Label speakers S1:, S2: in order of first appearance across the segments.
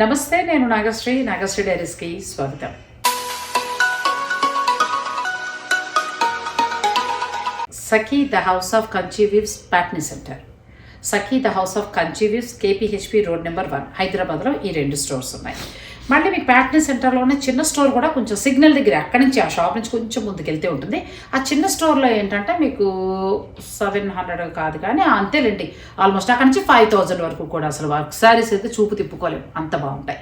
S1: నమస్తే నేను నాగశ్రీ. నాగశ్రీ డైరీస్కి స్వాగతం. Sakhi the house of Kanchi weaves Patny centre. Sakhi the house of Kanchi KPHB road number one. హైదరాబాద్లో ఈ రెండు స్టోర్స్ ఉన్నాయి. మళ్ళీ మీకు ప్యాటర్న్ సెంటర్లోనే చిన్న స్టోర్ కూడా కొంచెం సిగ్నల్ దగ్గర అక్కడి నుంచి ఆ షాప్ నుంచి కొంచెం ముందుకెళ్తే ఉంటుంది. ఆ చిన్న స్టోర్లో ఏంటంటే మీకు సెవెన్ హండ్రెడ్ కాదు కానీ అంతేలేండి. ఆల్మోస్ట్ అక్కడి నుంచి ఫైవ్ థౌజండ్ వరకు కూడా అసలు వర్క్ శారీస్ అయితే చూపు తిప్పుకోలేము అంత బాగుంటాయి.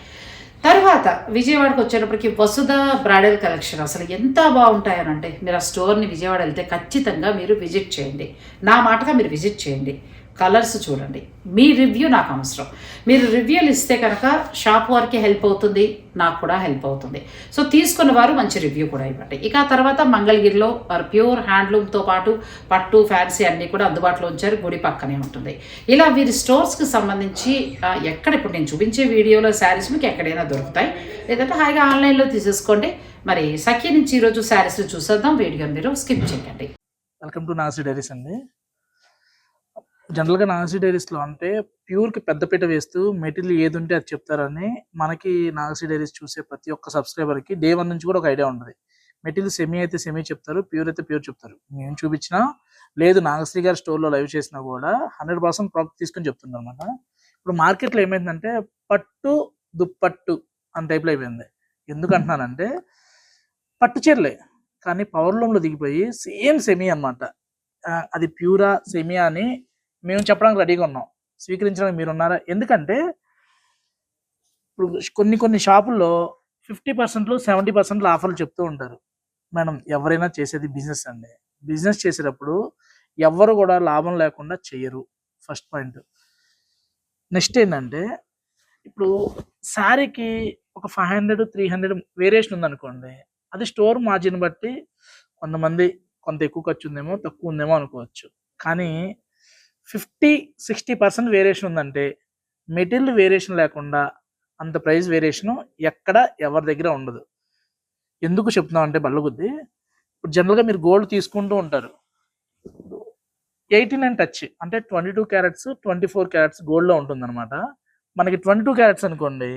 S1: తర్వాత విజయవాడకు వచ్చేటప్పటికి వసుధ బ్రైడల్ కలెక్షన్ అసలు ఎంత బాగుంటాయనంటే మీరు ఆ స్టోర్ని విజయవాడ వెళ్తే ఖచ్చితంగా మీరు విజిట్ చేయండి. నా మాటగా మీరు విజిట్ చేయండి. కలర్స్ చూడండి. మీ రివ్యూ నాకు అవసరం. మీరు రివ్యూలు ఇస్తే కనుక షాప్ వారికి హెల్ప్ అవుతుంది నాకు కూడా హెల్ప్ అవుతుంది. సో తీసుకున్న వారు మంచి రివ్యూ కూడా ఇవ్వండి. ఇక ఆ తర్వాత మంగళగిరిలో వారు ప్యూర్ హ్యాండ్లూమ్తో పాటు పట్టు ఫ్యాన్సీ అన్నీ కూడా అందుబాటులో ఉంచారు. గుడి పక్కనే ఉంటుంది. ఇలా వీరి స్టోర్స్కి సంబంధించి ఎక్కడ ఇప్పుడు నేను చూపించే వీడియోలో శారీస్ మీకు ఎక్కడైనా దొరుకుతాయి. లేదంటే హాయిగా ఆన్లైన్లో తీసేసుకోండి. మరి సఖ్య నుంచి ఈరోజు శారీస్ చూసేద్దాం. వీడియో మీరు స్కిప్ చేయండి
S2: వెల్కమ్ టు నాసి డైరీస్ అండి. జనరల్గా నాగశ్రీ డైరీస్లో అంటే ప్యూర్కి పెద్దపీట వేస్తూ మెటీరియల్ ఏది ఉంటే అది చెప్తారని మనకి నాగశ్రీ డైరీస్ చూసే ప్రతి ఒక్క సబ్స్క్రైబర్కి డే వన్ నుంచి కూడా ఒక ఐడియా ఉంటుంది. మెటీరియల్ సెమీ అయితే సెమీ చెప్తారు ప్యూర్ అయితే ప్యూర్ చెప్తారు. మేము చూపించినా లేదు నాగశ్రీ గారి స్టోర్లో లైవ్ చేసినా కూడా హండ్రెడ్ పర్సెంట్ ప్రాఫిట్ తీసుకొని చెప్తున్నారు అనమాట ఇప్పుడు మార్కెట్లో ఏమైందంటే పట్టు దుప్పట్టు అని టైప్లో అయిపోయింది. ఎందుకు అంటున్నానంటే పట్టు చీరలే కానీ పవర్ దిగిపోయి సేమ్ సెమీ అనమాట అది ప్యూరా సెమీ అని మేము చెప్పడానికి రెడీగా ఉన్నాం. స్వీకరించడానికి మీరు ఉన్నారా? ఎందుకంటే ఇప్పుడు కొన్ని కొన్ని షాపుల్లో ఫిఫ్టీ పర్సెంట్లు సెవెంటీ పర్సెంట్లు ఆఫర్లు చెప్తూ ఉంటారు. మేడం ఎవరైనా చేసేది బిజినెస్ అండి. బిజినెస్ చేసేటప్పుడు ఎవరు కూడా లాభం లేకుండా చేయరు. ఫస్ట్ పాయింట్ నెక్స్ట్ ఏంటంటే ఇప్పుడు శారీకి ఒక five hundred three hundred variation ఉందనుకోండి అది స్టోర్ మార్జిన్ బట్టి కొంతమంది కొంత ఎక్కువ ఖర్చు ఉందేమో తక్కువ ఉందేమో అనుకోవచ్చు. కానీ ఫిఫ్టీ సిక్స్టీ పర్సెంట్ వేరియేషన్ ఉందంటే మెటీరియల్ వేరియేషన్ లేకుండా అంత ప్రైస్ వేరియేషన్ ఎక్కడ ఎవరి దగ్గర ఉండదు. ఎందుకు చెప్తున్నాం అంటే బల్లగుద్ది. ఇప్పుడు జనరల్గా మీరు గోల్డ్ తీసుకుంటూ ఉంటారు. ఎయిటీ నైన్ టచ్ అంటే twenty two carats twenty four carats గోల్డ్లో ఉంటుందన్నమాట. మనకి ట్వంటీ టూ క్యారెట్స్ అనుకోండి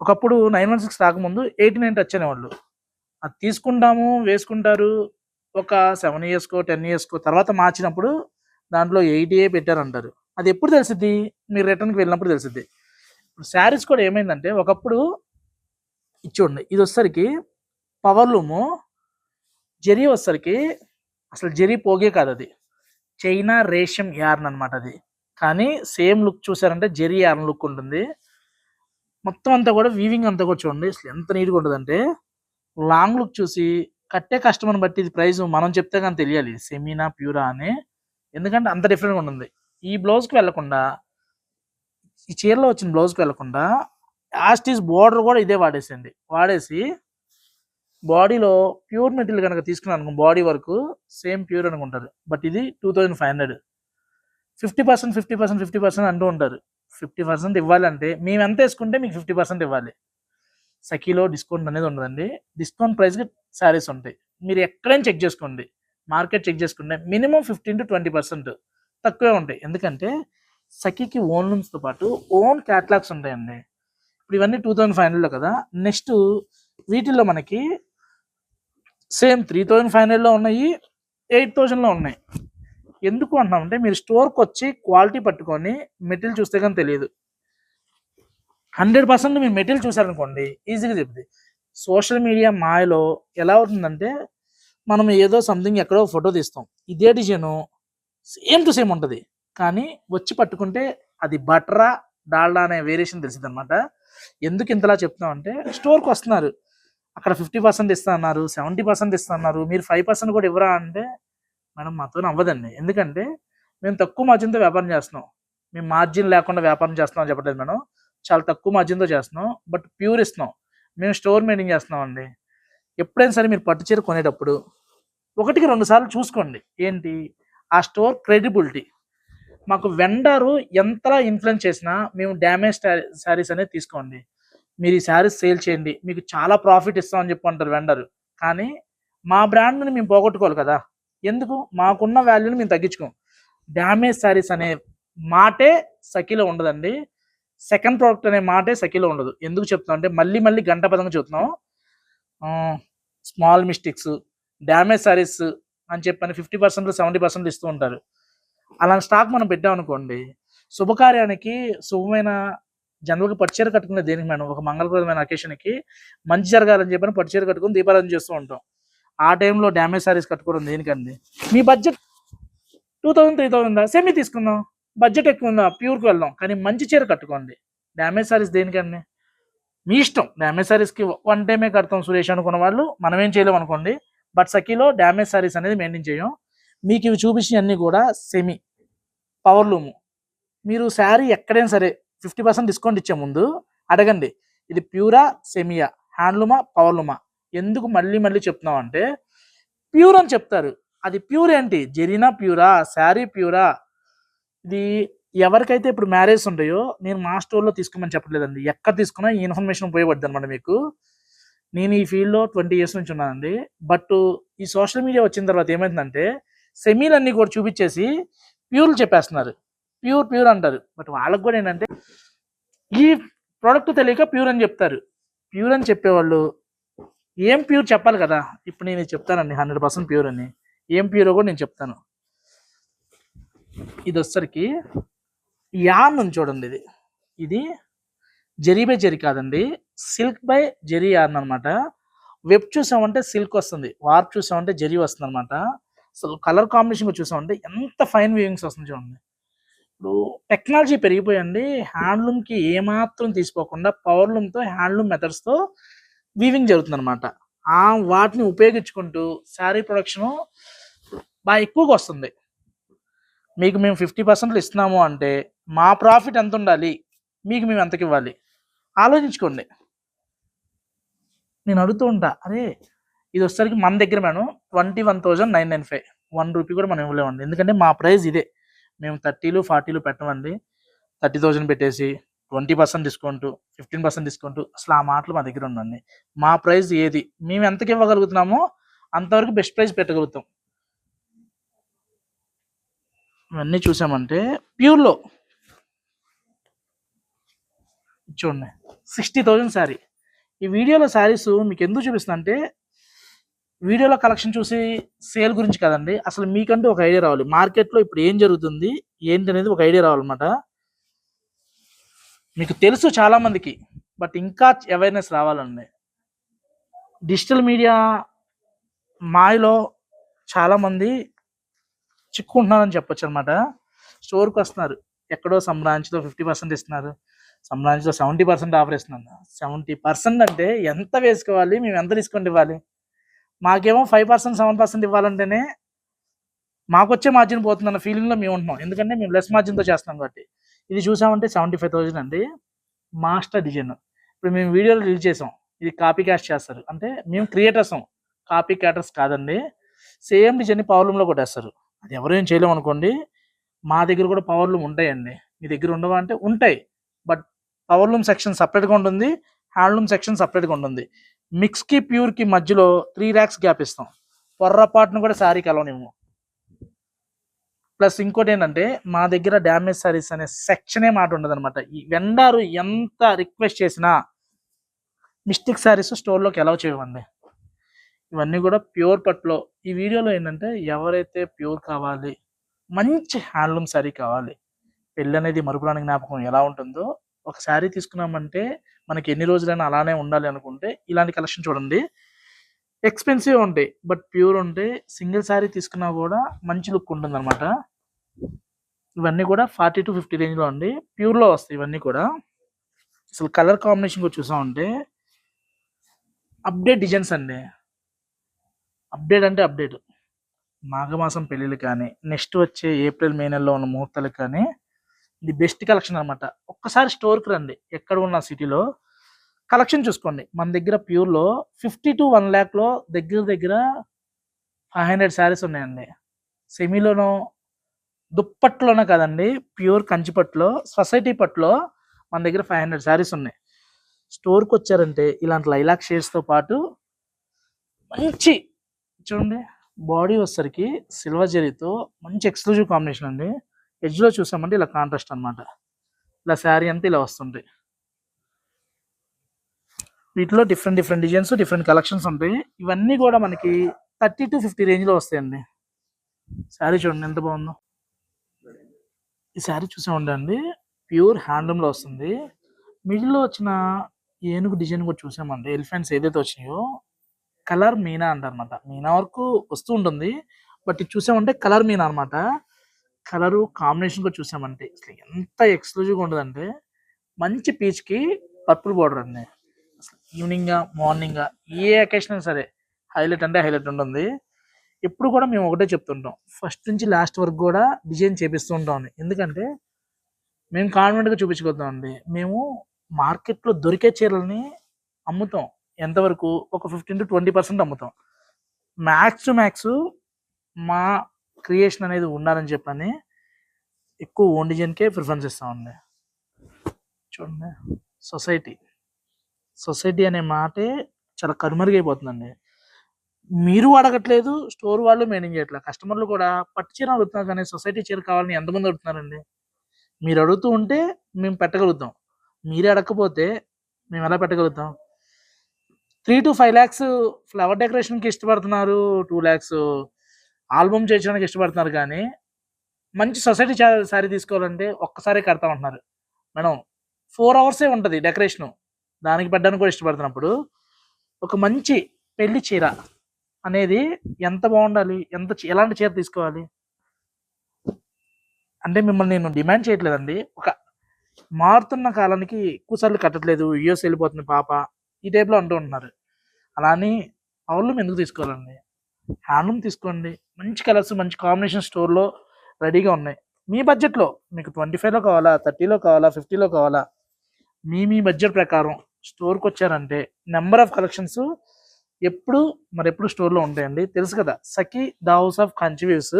S2: ఒకప్పుడు నైన్ వన్ సిక్స్ రాకముందు ఎయిటీ నైన్ టచ్ అనేవాళ్ళు. అది తీసుకుంటాము వేసుకుంటారు ఒక సెవెన్ ఇయర్స్కో టెన్ ఇయర్స్కో తర్వాత మార్చినప్పుడు దాంట్లో ఎయిటీ పెట్టారంటారు. అది ఎప్పుడు తెలిసిద్ది? మీరు రిటర్న్కి వెళ్ళినప్పుడు తెలిసిద్ది. ఇప్పుడు శారీస్ కూడా ఏమైందంటే ఒకప్పుడు ఇచ్చోండి ఇది వచ్చేసరికి పవర్ లూము జరీ వచ్చేసరికి అసలు జరీ పోగే కాదు అది. చైనా రేషం యార్న్ అనమాట అది. కానీ సేమ్ లుక్ చూసారంటే జెరీ యార్న్ లుక్ ఉంటుంది. మొత్తం అంతా కూడా వీవింగ్ అంతా కూడా చూడండి అసలు ఎంత నీట్గా ఉంటుందంటే లాంగ్ లుక్ చూసి కట్టే కస్టమర్ని బట్టి ఇది ప్రైస్ మనం చెప్తే కానీ తెలియాలి. సెమీనా ప్యూరా అని ఎందుకంటే అంత డిఫరెంట్గా ఉంటుంది. ఈ బ్లౌజ్కి వెళ్ళకుండా ఈ చీరలో వచ్చిన బ్లౌజ్కి వెళ్ళకుండా యాస్టీస్ బోర్డర్ కూడా ఇదే వాడేసండి వాడేసి బాడీలో ప్యూర్ మెటీరియల్ కనుక తీసుకున్నాను అనుకో బాడీ వరకు సేమ్ ప్యూర్ అనుకుంటారు. బట్ ఇది two thousand five hundred fifty percent fifty percent fifty percent అంటూ ఉంటారు. ఫిఫ్టీ పర్సెంట్ ఇవ్వాలంటే మేము ఎంత వేసుకుంటే మీకు ఫిఫ్టీ పర్సెంట్ ఇవ్వాలి. సఖీలో డిస్కౌంట్ అనేది ఉండదండి. డిస్కౌంట్ ప్రైస్కి శారీస్ ఉంటాయి. మీరు ఎక్కడైనా చెక్ చేసుకోండి. మార్కెట్ చెక్ చేసుకుంటే minimum fifteen to twenty percent తక్కువే ఉంటాయి. ఎందుకంటే సఖీకి ఓన్ రూమ్స్తో పాటు ఓన్ క్యాటలాగ్స్ ఉంటాయండి. ఇప్పుడు ఇవన్నీ టూ థౌజండ్ ఫైవ్ హండ్రెడ్లో కదా నెక్స్ట్ వీటిల్లో మనకి సేమ్ త్రీ థౌజండ్ ఫైవ్ హండ్రెడ్లో ఉన్నాయి ఎయిట్ థౌజండ్లో ఉన్నాయి. ఎందుకు అంటున్నామంటే మీరు స్టోర్కి వచ్చి క్వాలిటీ పట్టుకొని మెటీరియల్ చూస్తే కానీ తెలియదు. హండ్రెడ్ పర్సెంట్ మీరు మెటీరియల్ చూసారనుకోండి ఈజీగా చెప్తుంది. సోషల్ మీడియా మాయలో ఎలా అవుతుందంటే మనం ఏదో సంథింగ్ ఎక్కడో ఫోటో తీస్తాం. ఇదే డిజైన్ సేమ్ టు సేమ్ ఉంటుంది. కానీ వచ్చి పట్టుకుంటే అది బట్రా డాల్డా అనే వేరియేషన్ తెలిసింది అనమాట ఎందుకు ఇంతలా చెప్తున్నాం అంటే స్టోర్కి వస్తున్నారు. అక్కడ ఫిఫ్టీ పర్సెంట్ ఇస్తా అన్నారు సెవెంటీ పర్సెంట్ ఇస్తా అన్నారు మీరు ఫైవ్ పర్సెంట్ కూడా ఇవ్వరా అంటే మేడం మాతో అవ్వదండి. ఎందుకంటే మేము తక్కువ మార్జిన్తో వ్యాపారం చేస్తున్నాం. మేము మార్జిన్ లేకుండా వ్యాపారం చేస్తున్నాం అని చెప్పట్లేదు మేడం. చాలా తక్కువ మార్జిన్తో చేస్తున్నాం బట్ ప్యూర్ ఇస్తున్నాం. మేము స్టోర్ మెయింటైన్ చేస్తున్నాం అండి. ఎప్పుడైనా సరే మీరు పట్టు చీర కొనేటప్పుడు ఒకటికి రెండు సార్లు చూసుకోండి. ఏంటి? ఆ స్టోర్ క్రెడిబిలిటీ. మాకు వెండరు ఎంతలా ఇన్ఫ్లుయెన్స్ చేసినా మేము డ్యామేజ్ శారీస్ అనేది తీసుకోండి. మీరు ఈ శారీస్ సేల్ చేయండి. మీకు చాలా ప్రాఫిట్ ఇస్తామని చెప్పి అంటారు వెండర్. కానీ మా బ్రాండ్ని మేము పోగొట్టుకోవాలి కదా. ఎందుకు? మాకున్న వాల్యూని మేము తగ్గించుకోం. డ్యామేజ్ శారీస్ అనే మాటే సఖీలో ఉండదండి. సెకండ్ ప్రోడక్ట్ అనే మాటే సఖీలో ఉండదు. ఎందుకు చెప్తున్నాం అంటే మళ్ళీ మళ్ళీ గంట పదంగా చెప్తున్నాం. స్మాల్ మిస్టేక్స్ డ్యామేజ్ సారీస్ అని చెప్పని ఫిఫ్టీ పర్సెంట్ సెవెంటీ పర్సెంట్ ఇస్తూ ఉంటారు. అలాంటి స్టాక్ మనం పెట్టామనుకోండి శుభకార్యానికి శుభమైన జనరల్గా పట్టుచీర కట్టుకునే దేనికి మేడం ఒక మంగళప్రదమైన అకేషన్కి మంచి జరగాలని చెప్పని పట్టుచీర కట్టుకుని దీపారాధన చేస్తూ ఉంటాం. ఆ టైంలో డ్యామేజ్ సారీస్ కట్టుకోవడం దేనికండి? మీ budget two thousand three thousand semi తీసుకుందాం. బడ్జెట్ ఎక్కువ ఉందా? ప్యూర్కి వెళ్దాం. కానీ మంచి చీర కట్టుకోండి. డ్యామేజ్ సారీస్ దేనికండి? మీ ఇష్టం. డ్యామేజ్ సారీస్కి వన్ టైమే కడతాం సురేష్ అనుకున్న వాళ్ళు మనం ఏం చేయలేం అనుకోండి. బట్ సఖీలో డ్యామేజ్ సారీస్ అనేది మెయింటైన్ చేయం. మీకు ఇవి చూపించినవన్నీ కూడా సెమీ పవర్ లూము మీరు శారీ ఎక్కడైనా సరే ఫిఫ్టీ పర్సెంట్ డిస్కౌంట్ ఇచ్చే ముందు అడగండి ఇది ప్యూరా సెమియా హ్యాండ్లూమా పవర్లూమా ఎందుకు మళ్ళీ మళ్ళీ చెప్తున్నాం అంటే ప్యూర్ అని చెప్తారు. అది ప్యూర్ ఏంటి? జెరీనా ప్యూరా శారీ ప్యూరా? ఇది ఎవరికైతే ఇప్పుడు మ్యారేజ్ ఉంటాయో నేను మా స్టోర్లో తీసుకోమని చెప్పలేదండి ఎక్కడ తీసుకున్నా ఈ ఇన్ఫర్మేషన్ ఉపయోగపడుతుంది అనమాట మీకు. నేను ఈ ఫీల్డ్లో ట్వంటీ ఇయర్స్ నుంచి ఉన్నానండి. బట్ ఈ సోషల్ మీడియా వచ్చిన తర్వాత ఏమైందంటే సెమీలన్నీ కూడా చూపించేసి ప్యూర్లు చెప్పేస్తున్నారు. ప్యూర్ ప్యూర్ అంటారు. బట్ వాళ్ళకి కూడా ఏంటంటే ఈ ప్రోడక్ట్ తెలియక ప్యూర్ అని చెప్తారు. ప్యూర్ అని చెప్పేవాళ్ళు ఏం ప్యూర్ చెప్పాలి కదా? ఇప్పుడు నేను చెప్తానండి హండ్రెడ్ పర్సెంట్ ప్యూర్ అని. ఏం ప్యూరో కూడా నేను చెప్తాను. ఇది వచ్చరికి యాన్ ఉంది చూడండి ఇది. ఇది జరీ జరి కాదండి. సిల్క్ బై జెరీ యాన్ అనమాట వెబ్ చూసామంటే సిల్క్ వస్తుంది. వార్ప్ చూసామంటే జెరీ వస్తుంది అనమాట అసలు కలర్ కాంబినేషన్ చూసామంటే ఎంత ఫైన్ వ్యూయింగ్స్ వస్తుంది చూడండి. ఇప్పుడు టెక్నాలజీ పెరిగిపోయండి హ్యాండ్లూమ్కి ఏమాత్రం తీసుకోకుండా పవర్లూమ్తో హ్యాండ్లూమ్ మెథడ్స్తో వీవింగ్ జరుగుతుంది అనమాట ఆ వాటిని ఉపయోగించుకుంటూ శారీ ప్రొడక్షను బాగా ఎక్కువగా వస్తుంది. మీకు మేము ఫిఫ్టీ పర్సెంట్లు ఇస్తున్నాము అంటే మా ప్రాఫిట్ ఎంత ఉండాలి? మీకు మేము ఎంతకి ఇవ్వాలి? ఆలోచించుకోండి. నేను అడుగుతూ ఉంటా అరే ఇది వచ్చేసరికి మన దగ్గర madam twenty one thousand nine nine five one rupee కూడా మనం ఇవ్వలేమండి. ఎందుకంటే మా ప్రైస్ ఇదే. మేము థర్టీలు ఫార్టీలు పెట్టమండి. థర్టీ థౌజండ్ పెట్టేసి twenty percent discount fifteen percent discount అసలు ఆ మాటలు మా దగ్గర ఉండండి మా ప్రైస్ ఏది? మేము ఎంతకి ఇవ్వగలుగుతున్నామో అంతవరకు బెస్ట్ ప్రైస్ పెట్టగలుగుతాం. ఇవన్నీ చూసామంటే ప్యూర్లో. చూడండి సిక్స్టీ థౌజండ్ శారీ. ఈ వీడియోలో శారీస్ మీకు ఎందుకు చూపిస్తున్నా అంటే వీడియోలో కలెక్షన్ చూసి సేల్ గురించి కదండి. అసలు మీకంటూ ఒక ఐడియా రావాలి. మార్కెట్లో ఇప్పుడు ఏం జరుగుతుంది ఏంటి అనేది ఒక ఐడియా రావాలన్నమాట. మీకు తెలుసు చాలామందికి బట్ ఇంకా అవేర్నెస్ రావాలండి. డిజిటల్ మీడియా మాయలో చాలామంది చిక్కుంటున్నారని చెప్పొచ్చు అనమాట స్టోర్కి వస్తున్నారు. ఎక్కడో సమ్ బ్రాంచ్లో ఫిఫ్టీ పర్సెంట్ ఇస్తున్నారు. సంబంధించి సెవెంటీ పర్సెంట్ ఆఫర్ ఇస్తున్నాను. సెవెంటీ పర్సెంట్ అంటే ఎంత వేసుకోవాలి? మేము ఎంత డిస్కౌంట్ ఇవ్వాలి? మాకేమో ఫైవ్ పర్సెంట్ సెవెన్ పర్సెంట్ ఇవ్వాలంటేనే మాకు వచ్చే మార్జిన్ పోతుందన్న ఫీలింగ్లో మేము ఉంటున్నాం. ఎందుకంటే మేము లెస్ మార్జిన్తో చేస్తున్నాం కాబట్టి. ఇది చూసామంటే సెవెంటీ ఫైవ్ థౌజండ్ అండి. మాస్టర్ డిజైన్ ఇప్పుడు మేము వీడియోలు రిలీజ్ చేసాం. ఇది కాపీ క్యాష్ చేస్తారు. అంటే మేము క్రియేటర్స్ కాపీ క్యాటర్స్ కాదండి సేమ్ డిజైన్ పవర్ లూమ్లో కొట్టేస్తారు. అది ఎవరు చేయలేము అనుకోండి మా దగ్గర కూడా పవర్ రూమ్ ఉంటాయండి. మీ దగ్గర ఉండవా అంటే ఉంటాయి. పవర్ లూమ్ సెక్షన్ సపరేట్గా ఉంటుంది హ్యాండ్లూమ్ సెక్షన్ సపరేట్గా ఉంటుంది. మిక్స్కి ప్యూర్కి మధ్యలో త్రీ ర్యాక్స్ గ్యాప్ ఇస్తాం. పొర్రపాటును కూడా శారీ కలవనివ్వు ప్లస్ ఇంకోటి ఏంటంటే మా దగ్గర డ్యామేజ్ సారీస్ అనే సెక్షనే మాట ఉండదు అనమాట ఈ వెండారు ఎంత రిక్వెస్ట్ చేసినా మిస్టేక్ శారీస్ స్టోర్లోకి ఎలా చేయవండి ఇవన్నీ కూడా ప్యూర్ పట్లో ఈ వీడియోలో ఏంటంటే ఎవరైతే ప్యూర్ కావాలి మంచి హ్యాండ్లూమ్ శారీ కావాలి పెళ్ళి అనేది మరుపురాని జ్ఞాపకం ఎలా ఉంటుందో ఒక శారీ తీసుకున్నామంటే మనకి ఎన్ని రోజులైనా అలానే ఉండాలి అనుకుంటే ఇలాంటి కలెక్షన్ చూడండి. ఎక్స్పెన్సివ్ ఉంటాయి బట్ ప్యూర్ ఉంటే సింగిల్ శారీ తీసుకున్నా కూడా మంచి లుక్ ఉంటుంది అనమాట ఇవన్నీ కూడా ఫార్టీ టు ఫిఫ్టీ రేంజ్లో అండి. ప్యూర్లో వస్తాయి ఇవన్నీ కూడా. అసలు కలర్ కాంబినేషన్ కూడా చూసామంటే అప్డేట్ డిజైన్స్ అండి. అప్డేట్ అంటే అప్డేట్. మాఘమాసం పెళ్ళిళ్ళు కానీ నెక్స్ట్ వచ్చే ఏప్రిల్ మే నెలలో ఉన్న ముహూర్తాలకు కానీ ఇది బెస్ట్ కలెక్షన్ అనమాట ఒక్కసారి స్టోర్కి రండి. ఎక్కడ ఉన్న సిటీలో కలెక్షన్ చూసుకోండి. మన దగ్గర ప్యూర్లో ఫిఫ్టీ టు వన్ ల్యాక్లో దగ్గర దగ్గర ఫైవ్ హండ్రెడ్ శారీస్ ఉన్నాయండి. సెమీలోనో దుప్పట్లోనే కాదండి. ప్యూర్ కంచిపట్లో సొసైటీ పట్లో మన దగ్గర ఫైవ్ హండ్రెడ్ శారీస్ ఉన్నాయి. స్టోర్కి వచ్చారంటే ఇలాంటి లైలాక్ షేడ్స్తో పాటు మంచి చూడండి బాడీ వచ్చేసరికి సిల్వర్ జరీతో మంచి ఎక్స్క్లూజివ్ కాంబినేషన్ అండి. ఎడ్జ్లో చూసామంటే ఇలా కాంట్రాస్ట్ అనమాట ఇలా శారీ అంతా ఇలా వస్తుంది. వీటిలో different different designs different collections ఉంటాయి. ఇవన్నీ కూడా మనకి థర్టీ టు ఫిఫ్టీ రేంజ్లో వస్తాయండి. శారీ చూడండి ఎంత బాగుందో. ఈ శారీ చూసే ఉండండి. ప్యూర్ హ్యాండ్లూమ్లో వస్తుంది. మిడిల్లో వచ్చిన ఏనుగు డిజైన్ కూడా చూసామండి. ఎలిఫెంట్స్ ఏదైతే వచ్చినాయో కలర్ మీనా అంటారనమాట మీనా వరకు వస్తూ ఉంటుంది. బట్ ఇది చూసామంటే కలర్ మీనా అనమాట కలరు కాంబినేషన్గా చూసామంటే అసలు ఎంత ఎక్స్క్లూజివ్గా ఉంటుందంటే మంచి పీచ్కి పర్పుల్ బార్డర్ అండి. అసలు ఈవినింగ్ మార్నింగ్ ఏ అకేషన్ సరే హైలైట్ అంటే హైలైట్ ఉంటుంది. ఎప్పుడు కూడా మేము ఒకటే చెప్తుంటాం ఫస్ట్ నుంచి లాస్ట్ వరకు కూడా డిజైన్ చేపిస్తూ ఉంటాం ఎందుకంటే మేము కాన్ఫిడెంట్గా చూపించుకుందాం అండి మేము మార్కెట్లో దొరికే చీరలని అమ్ముతాం. ఎంతవరకు? ఒక ఫిఫ్టీన్ టు ట్వంటీ పర్సెంట్ అమ్ముతాం. మ్యాక్స్ మ్యాక్స్ మా క్రియేషన్ అనేది ఉండాలని చెప్పని ఎక్కువ ఓన్ డిజైన్కే ప్రిఫరెన్స్ ఇస్తామండి చూడండి. సొసైటీ. సొసైటీ అనే మాటే చాలా కనుమరుగైపోతుందండి. మీరు అడగట్లేదు స్టోర్ వాళ్ళు మెయింటైన్ చేయట్లేదు కస్టమర్లు కూడా పట్టు చీర అడుగుతున్నారు కానీ సొసైటీ చీర కావాలని ఎంతమంది అడుగుతున్నారండి? మీరు అడుగుతూ ఉంటే మేము పెట్టగలుగుతాం. మీరే అడగకపోతే మేము ఎలా పెట్టగలుగుతాం? Three to five lakhs flower డెకరేషన్కి ఇష్టపడుతున్నారు టూ ల్యాక్స్ ఆల్బమ్ చేయడానికి ఇష్టపడుతున్నారు కానీ మంచి సొసైటీ శారీ తీసుకోవాలంటే ఒక్కసారి కడతామంటున్నారు మేడం ఫోర్ అవర్సే ఉంటుంది డెకరేషను. దానికి పెట్టడానికి కూడా ఇష్టపడుతున్నప్పుడు ఒక మంచి పెళ్ళి చీర అనేది ఎంత బాగుండాలి? ఎంత ఎలాంటి చీర తీసుకోవాలి? అంటే మిమ్మల్ని నేను డిమాండ్ చేయట్లేదండి. ఒక మారుతున్న కాలానికి ఎక్కువసార్లు కట్టట్లేదు యూఎస్ వెళ్ళిపోతుంది పాప ఈ టైప్లో అంటూ ఉంటున్నారు. అలా అని అవర్లు ఎందుకు తీసుకోవాలండి? హ్యాండ్లూమ్ తీసుకోండి. మంచి కలర్స్ మంచి కాంబినేషన్ స్టోర్లో రెడీగా ఉన్నాయి. మీ బడ్జెట్లో మీకు ట్వంటీ ఫైవ్లో కావాలా థర్టీలో కావాలా ఫిఫ్టీలో కావాలా? మీ మీ బడ్జెట్ ప్రకారం స్టోర్కి వచ్చారంటే నెంబర్ ఆఫ్ కలెక్షన్స్ ఎప్పుడు మరి ఎప్పుడు స్టోర్లో ఉంటాయండి. తెలుసు కదా Sakhi the house of Kanchi weaves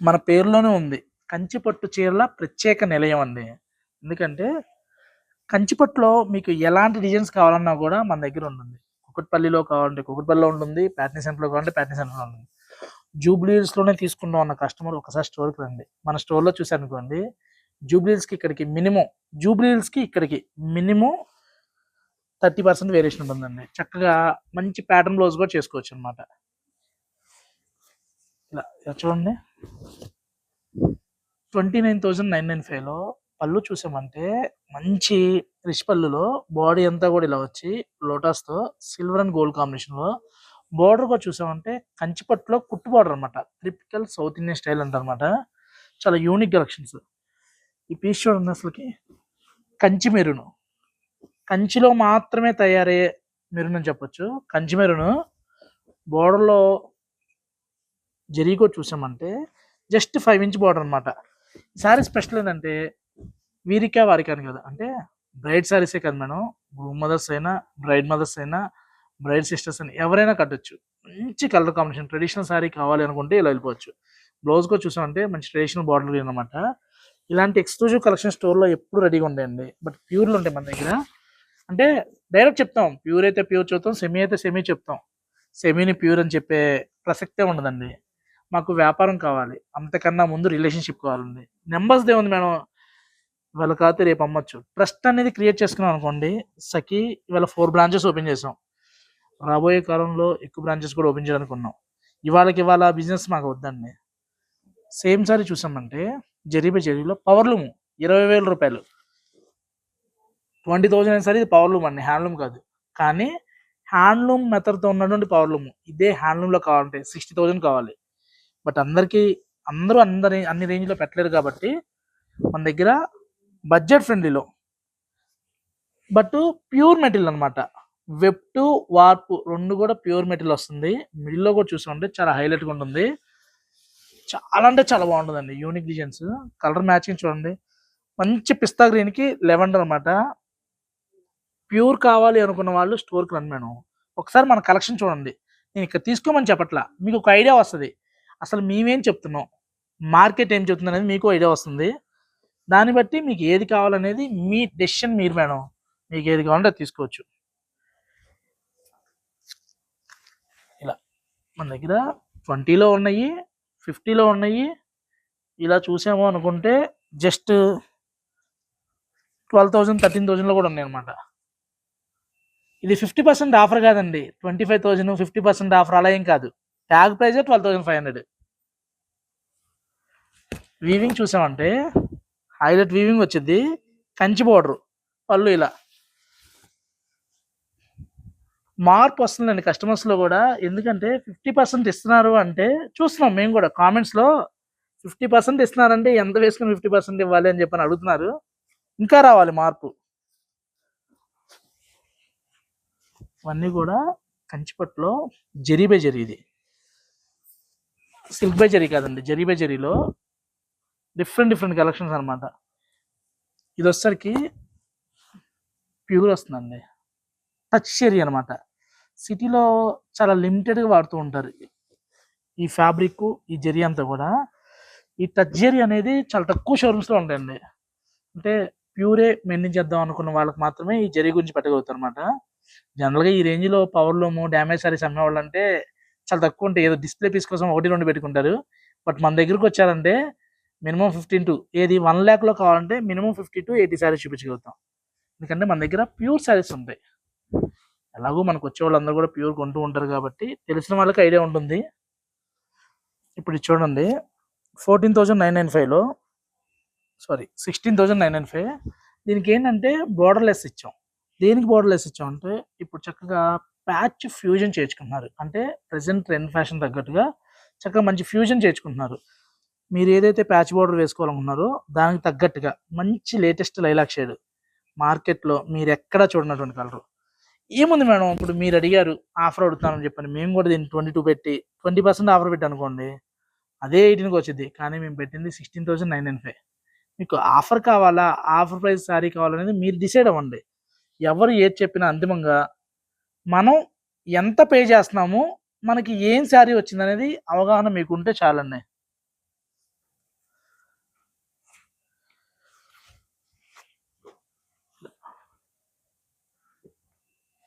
S2: మన పేరులోనే ఉంది. కంచిపట్టు చీరల ప్రత్యేక నిలయం అండి. ఎందుకంటే కంచిపట్టులో మీకు ఎలాంటి డిజైన్స్ కావాలన్నా కూడా మన దగ్గర ఉంటుంది. కుకట్పల్లిలో కావాలంటే కుకట్పల్లిలో ఉంటుంది ప్యాట్నీ సెంటర్లో కావాలంటే ప్యాట్నీ సెంటర్లో ఉంటుంది. జూబ్లీహిల్స్లోనే తీసుకుంటాం అన్న కస్టమర్ ఒకసారి స్టోర్కి రండి. మన స్టోర్లో చూసారనుకోండి జూబ్లీహిల్స్కి ఇక్కడికి మినిమం జూబ్లీహిల్స్కి ఇక్కడికి మినిమం థర్టీ పర్సెంట్ వేరియేషన్ ఉంటుందండి. చక్కగా మంచి ప్యాటర్న్ బ్లౌజ్ కూడా చేసుకోవచ్చు అనమాట ఇలా ఇలా చూడండి. Twenty nine thousand nine nine ఫైవ్లో పళ్ళు చూసామంటే మంచి రిష్ పళ్ళులో బాడీ అంతా కూడా ఇలా వచ్చి లోటస్తో సిల్వర్ అండ్ గోల్డ్ కాంబినేషన్లో బార్డర్ కూడా చూసామంటే కంచిపట్టులో కుట్టు బార్డర్ అనమాట ట్రిపికల్ సౌత్ ఇండియన్ స్టైల్ అంటారనమాట చాలా యూనిక్ కలెక్షన్స్. ఈ పీస్ చూడండి అసలుకి. కంచి మెరును. కంచిలో మాత్రమే తయారయ్యే మెరును అని చెప్పొచ్చు. కంచి మెరును. బోర్డర్లో కూడా చూసామంటే జస్ట్ ఫైవ్ ఇంచ్ బార్డర్ అనమాట ఈసారి స్పెషల్ ఏంటంటే వీరికా వారికి అని కదా. అంటే బ్రైడ్ శారీసే కదా మేడం. గ్రూమ్ మదర్స్ అయినా బ్రైడ్ మదర్స్ అయినా బ్రైడ్ సిస్టర్స్ అయినా ఎవరైనా కట్టొచ్చు. మంచి కలర్ కాంబినేషన్ ట్రెడిషనల్ శారీ కావాలి అనుకుంటే ఇలా వెళ్ళిపోవచ్చు. బ్లౌజ్ కూడా చూసామంటే మంచి ట్రెడిషనల్ బార్డర్ అనమాట ఇలాంటి ఎక్స్క్లూజివ్ కలెక్షన్ స్టోర్లో ఎప్పుడు రెడీగా ఉంటాయండి బట్ ప్యూర్లు ఉంటాయి మన దగ్గర. అంటే డైరెక్ట్ చెప్తాం. ప్యూర్ అయితే ప్యూర్ చెప్తాం సెమీ అయితే సెమీ చెప్తాం సెమీని ప్యూర్ అని చెప్పే ప్రసక్తే ఉండదండి. మాకు వ్యాపారం కావాలి. అంతకన్నా ముందు రిలేషన్షిప్ కావాలండి. నెంబర్స్ దే ఉంది మేడం. ఇవాళ కాకపోతే రేపు అమ్మచ్చు. ట్రస్ట్ అనేది క్రియేట్ చేసుకున్నాం అనుకోండి సఖి ఇవాళ ఫోర్ బ్రాంచెస్ ఓపెన్ చేసాం. రాబోయే కాలంలో ఎక్కువ బ్రాంచెస్ కూడా ఓపెన్ చేయాలనుకున్నాం. ఇవాళకి ఇవాళ బిజినెస్ మాకు వద్దండి. సేమ్ సారి చూసామంటే జరిపే జరీలో పవర్లూమ్ ఇరవై వేల రూపాయలు. ట్వంటీ థౌజండ్ అయినా సరే ఇది పవర్లూమ్ అండి హ్యాండ్లూమ్ కాదు. కానీ హ్యాండ్లూమ్ మెథడ్తో ఉన్నటువంటి పవర్లూమ్ ఇదే హ్యాండ్లూమ్లో కావాలంటే సిక్స్టీ థౌజండ్ కావాలి. బట్ అందరికీ అందరూ అందరి అన్ని రేంజ్లో పెట్టలేరు కాబట్టి మన దగ్గర బడ్జెట్ ఫ్రెండ్లీలో. బట్ ప్యూర్ మెటీరియల్ అనమాట వెబ్ టు వార్పు రెండు కూడా ప్యూర్ మెటీరియల్ వస్తుంది. మిడిల్లో కూడా చూసామంటే చాలా హైలైట్గా ఉంటుంది. చాలా అంటే చాలా బాగుంటుందండి. Unique designs. కలర్ మ్యాచింగ్ చూడండి. మంచి పిస్తా గ్రీన్కి లెవెండర్ అనమాట ప్యూర్ కావాలి అనుకున్న వాళ్ళు స్టోర్కి రండి మేడం ఒకసారి మన కలెక్షన్ చూడండి. నేను ఇక్కడ తీసుకోమని చెప్పట్లా. మీకు ఒక ఐడియా వస్తుంది. అసలు మేమేం చెప్తున్నాం? మార్కెట్ ఏం చెప్తుంది అనేది మీకు ఐడియా వస్తుంది. దాన్ని బట్టి మీకు ఏది కావాలనేది మీ డెసిషన్ మీరు మేడం. మీకు ఏది కావాలంటే అది తీసుకోవచ్చు. ఇలా. మన దగ్గర ట్వంటీలో ఉన్నాయి ఫిఫ్టీలో ఉన్నాయి. ఇలా చూసాము అనుకుంటే జస్ట్ ట్వెల్వ్ థౌజండ్ థర్టీన్ థౌజండ్లో కూడా ఉన్నాయి అనమాట ఇది ఫిఫ్టీ పర్సెంట్ ఆఫర్ కాదండి. Twenty five thousand fifty percent offer అలా ఏం కాదు. Tag price twelve thousand five hundred weaving చూసామంటే హైలైట్ వీవింగ్ వచ్చింది కంచి బోర్డర్. పళ్ళు ఇలా. మార్పు వస్తుందండి కస్టమర్స్లో కూడా. ఎందుకంటే ఫిఫ్టీ పర్సెంట్ ఇస్తున్నారు అంటే చూస్తున్నాం మేము కూడా కామెంట్స్లో. ఫిఫ్టీ పర్సెంట్ ఇస్తున్నారంటే ఎంత వేసుకుని ఫిఫ్టీ పర్సెంట్ ఇవ్వాలి అని చెప్పని అడుగుతున్నారు. ఇంకా రావాలి మార్పు. ఇవన్నీ కూడా కంచిపట్లో జరీ బై జరీ ఇది. సిల్క్ బై జరీ కాదండి. జరీ బై జరీలో డిఫరెంట్ డిఫరెంట్ కలెక్షన్స్ అనమాట ఇది వచ్చేసరికి ప్యూర్ వస్తుందండి. టచ్ జరీ అనమాట సిటీలో చాలా లిమిటెడ్గా వాడుతూ ఉంటారు. ఈ ఫ్యాబ్రిక్ ఈ జెరీ అంతా కూడా. ఈ టచ్ జెరీ అనేది చాలా తక్కువ షోరూమ్స్లో ఉంటాయండి. అంటే ప్యూరే మెయింటైన్ చేద్దాం అనుకున్న వాళ్ళకి మాత్రమే ఈ జెరీ గురించి పెట్టగలుగుతారు అనమాట జనరల్గా ఈ రేంజ్లో పవర్ లూము డ్యామేజ్ సారీస్ అమ్మేవాళ్ళు అంటే చాలా తక్కువ ఉంటాయి. ఏదో డిస్ప్లే పీస్ కోసం ఒకటి రెండు పెట్టుకుంటారు. బట్ మన దగ్గరికి వచ్చారంటే మినిమం ఫిఫ్టీన్ టు ఏది వన్ ల్యాక్లో కావాలంటే minimum fifty to eighty saris చూపించగలుగుతాం. ఎందుకంటే మన దగ్గర ప్యూర్ శారీస్ ఉంటాయి. ఎలాగో మనకు వచ్చే వాళ్ళందరూ కూడా ప్యూర్ కొంటూ ఉంటారు కాబట్టి తెలిసిన వాళ్ళకి ఐడియా ఉంటుంది. ఇప్పుడు చూడండి. ఫోర్టీన్ థౌజండ్ నైన్ నైన్ ఫైవ్లో sorry sixteen thousand nine nine five దీనికి ఏంటంటే బోర్డర్లెస్ ఇచ్చాం. దేనికి బోర్డర్లెస్ ఇచ్చాం అంటే ఇప్పుడు చక్కగా ప్యాచ్ ఫ్యూజన్ చేర్చుకుంటున్నారు అంటే ప్రజెంట్ ట్రెండ్ ఫ్యాషన్ తగ్గట్టుగా చక్కగా మంచి ఫ్యూజన్ చేర్చుకుంటున్నారు మీరు ఏదైతే ప్యాచ్ బోర్డర్ వేసుకోవాలనుకున్నారో దానికి తగ్గట్టుగా మంచి లేటెస్ట్ లైలాక్ షేడ్ మార్కెట్లో మీరు ఎక్కడా చూడనటువంటి కలరు ఏముంది మేడం? ఇప్పుడు మీరు అడిగారు ఆఫర్ అడుగుతానని చెప్పండి మేము కూడా దీన్ని ట్వంటీ టూ పెట్టి ట్వంటీ పర్సెంట్ ఆఫర్ పెట్టి అనుకోండి అదే ఎయిటీన్కి వచ్చింది కానీ మేము పెట్టింది sixteen thousand nine nine five మీకు ఆఫర్ కావాలా? ఆఫర్ ప్రైస్ శారీ కావాలనేది మీరు డిసైడ్ అవ్వండి. ఎవరు ఏది చెప్పినా అంతిమంగా మనం ఎంత పే చేస్తున్నామో మనకి ఏం శారీ వచ్చింది అనేది అవగాహన మీకు ఉంటే చాలండి.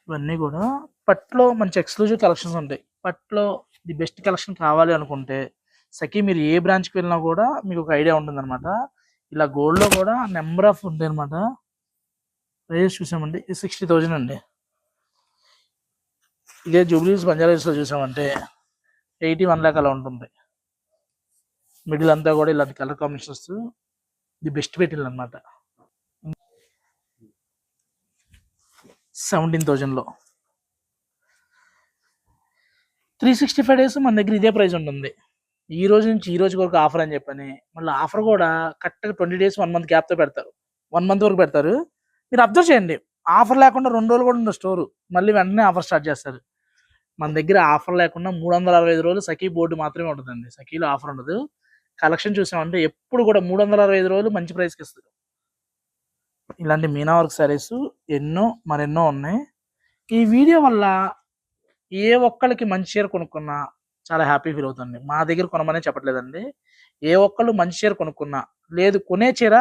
S2: ఇవన్నీ కూడా. పట్లో మంచి ఎక్స్క్లూజివ్ కలెక్షన్స్ ఉంటాయి. పట్లో ది బెస్ట్ కలెక్షన్ కావాలి అనుకుంటే సఖీ మీరు ఏ బ్రాంచ్కి వెళ్ళినా కూడా మీకు ఒక ఐడియా ఉంటుంది అనమాట ఇలా గోల్డ్లో కూడా నెంబర్ ఆఫ్ ఉంటాయి అనమాట ప్రైజెస్ చూసామండి ఇది సిక్స్టీ థౌజండ్ అండి. ఇదే జూబ్లీస్ బంజారాస్లో చూసామంటే ఎయిటీ వన్ ల్యాక్ అలా ఉంటుంది మిడిల్ అంతా కూడా ఇలాంటి కలర్ కాంబినేషన్స్ ది బెస్ట్ పెట్టిల్ అనమాట సెవెంటీన్ థౌజండ్లో త్రీ సిక్స్టీ ఫైవ్ డేస్ మన దగ్గర ఇదే ప్రైస్ ఉంటుంది. ఈ రోజు నుంచి ఈ రోజు వరకు ఆఫర్ అని చెప్పని మళ్ళీ ఆఫర్ కూడా కరెక్ట్గా ట్వంటీ డేస్ వన్ మంత్ గ్యాప్తో పెడతారు. వన్ మంత్ వరకు పెడతారు. మీరు అబ్జర్వ్ చేయండి. ఆఫర్ లేకుండా రెండు రోజులు కూడా ఉండదు స్టోరు మళ్ళీ వెంటనే ఆఫర్ స్టార్ట్ చేస్తారు. మన దగ్గర ఆఫర్ లేకుండా మూడు వందల అరవై ఐదు రోజులు సఖీ బోర్డు మాత్రమే ఉంటుందండి. సఖీలో ఆఫర్ ఉండదు. కలెక్షన్ చూసామంటే ఎప్పుడు కూడా మూడు వందల అరవై ఐదు రోజులు మంచి ప్రైస్కి ఇస్తారు. ఇలాంటి మీనా వర్క్ శారీస్ ఎన్నో మరెన్నో ఉన్నాయి. ఈ వీడియో వల్ల ఏ ఒక్కరికి మంచి చీర కొనుక్కున్నా చాలా హ్యాపీ ఫీల్ అవుతుంది. మా దగ్గర కొనమనే చెప్పట్లేదండి. ఏ ఒక్కళ్ళు మంచి చీర కొనుక్కున్నా లేదు కొనే చీర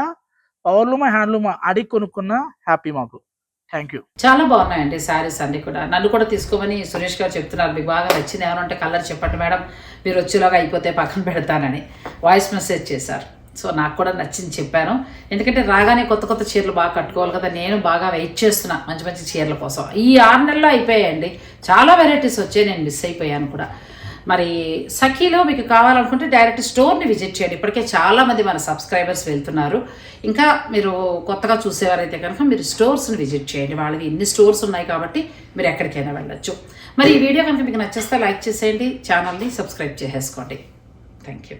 S2: పవర్లూమా హ్యాండ్లూమా అడిగి కొనుక్కున్నా హ్యాపీ మాకు. Thank you.
S1: చాలా బాగున్నాయండి శారీస్ అన్ని కూడా. నన్ను కూడా తీసుకోమని సురేష్ గారు చెప్తున్నారు. మీకు బాగా నచ్చింది ఏమైనా ఉంటే కలర్ చెప్పండి మేడం. మీరు వచ్చేలాగా అయిపోతే పక్కన పెడతానని వాయిస్ మెసేజ్ చేశారు. సో నాకు కూడా నచ్చింది చెప్పాను. ఎందుకంటే రాగానే కొత్త కొత్త చీరలు బాగా కట్టుకోవాలి కదా నేను బాగా వెయిట్ చేస్తున్నా మంచి మంచి చీరల కోసం. ఈ ఆరు నెలల్లో అయిపోయాయండి. చాలా వెరైటీస్ వచ్చాయి నేను మిస్ అయిపోయాను కూడా. మరి సఖీలో మీకు కావాలనుకుంటే డైరెక్ట్ స్టోర్ని విజిట్ చేయండి. ఇప్పటికే చాలామంది మన సబ్స్క్రైబర్స్ వెళ్తున్నారు. ఇంకా మీరు కొత్తగా చూసేవారైతే కనుక మీరు స్టోర్స్ని విజిట్ చేయండి. వాళ్ళవి ఇన్ని స్టోర్స్ ఉన్నాయి కాబట్టి మీరు ఎక్కడికైనా వెళ్ళొచ్చు. మరి ఈ వీడియో కనుక మీకు నచ్చేస్తే లైక్ చేసేయండి ఛానల్ని సబ్స్క్రైబ్ చేసేసుకోండి. Thank you